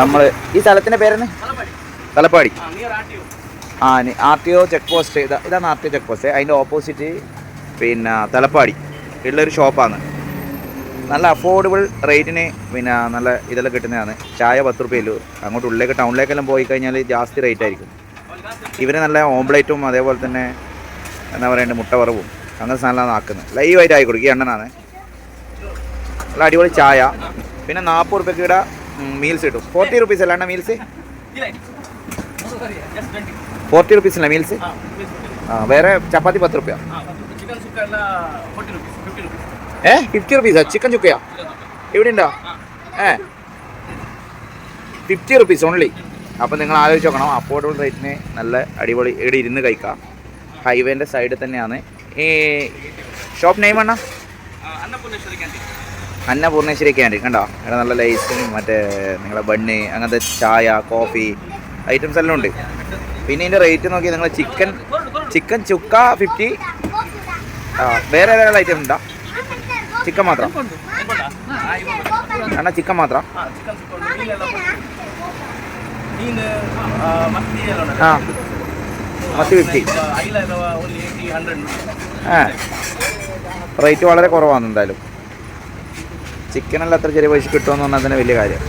നമ്മൾ ഈ സ്ഥലത്തിന്റെ പേരെന്ന്? തലപ്പാടി. ആ R T O check post ഇതാ ഇതാണ് R T O check post അതിന്റെ ഓപ്പോസിറ്റ് പിന്നെ തലപ്പാടി. ഉള്ളൊരു ഷോപ്പാണ് നല്ല അഫോർഡബിൾ റേറ്റിന് പിന്നെ നല്ല ഇതെല്ലാം കിട്ടുന്നതാണ്. ചായ പത്ത് റുപ്യയിലു അങ്ങോട്ട് ഉള്ളിലേക്ക് ടൗണിലേക്കെല്ലാം പോയി കഴിഞ്ഞാൽ ജാസ്തി റേറ്റ് ആയിരിക്കും. ഇവർ നല്ല ഓംപ്ലേറ്റും അതേപോലെ തന്നെ എന്താ പറയണ്ടത് മുട്ട വറവും അങ്ങനത്തെ സാധനമാണ് ആക്കുന്നത്. ലൈവായിട്ട് ആയി കൊടുക്കും ഈ എണ്ണനാണ് നല്ല അടിപൊളി ചായ. പിന്നെ നാൽപ്പത് റുപ്യക്ക് മീൽസ് കിട്ടും ഫോർട്ടി റുപ്പീസ് അല്ലാണ്ട് മീൽസ് ഫോർട്ടി റുപ്പീസ് അല്ല മീൽസ് ആ വേറെ ചപ്പാത്തി പത്ത് റുപ്യ. ഏ ഫിഫ്റ്റി റുപ്പീസാ ചിക്കൻ ചുക്കയാ ഇവിടെ ഉണ്ടോ ഏ. ഫിഫ്റ്റി റുപ്പീസ് ഓൺലി അപ്പോൾ നിങ്ങൾ ആലോചിച്ച് നോക്കണം. അഫോർഡബിൾ റേറ്റിന് നല്ല അടിപൊളി ഇവിടെ ഇരുന്ന് കഴിക്കാം. ഹൈവേന്റെ സൈഡിൽ തന്നെയാണ്. ഈ ഷോപ്പ് നെയിം അന്നപൂർണേശ്വരി ക്യാന്റീൻ കണ്ടോ? ഇവിടെ നല്ല ലൈസും മറ്റേ നിങ്ങളെ ബണ്ണ് അങ്ങനത്തെ ചായ കോഫി ഐറ്റംസ് എല്ലാം ഉണ്ട്. പിന്നെ ഇതിന്റെ റേറ്റ് നോക്കി നിങ്ങൾ ചിക്കൻ ചിക്കൻ ചുക്ക ഫിഫ്റ്റി ആ വേറെ ഏതെങ്കിലും ഐറ്റം ഉണ്ടോ? ചിക്കൻ മാത്രം. അണ്ണാ ചിക്കൻ മാത്രം. ആ മത്തി ഫിഫ്റ്റി ആ റേറ്റ് വളരെ കുറവാണ് എന്തായാലും. ചിക്കനെല്ലാം അത്ര ചെറിയ പൈസ കിട്ടുമെന്ന് പറഞ്ഞാൽ തന്നെ വലിയ കാര്യം.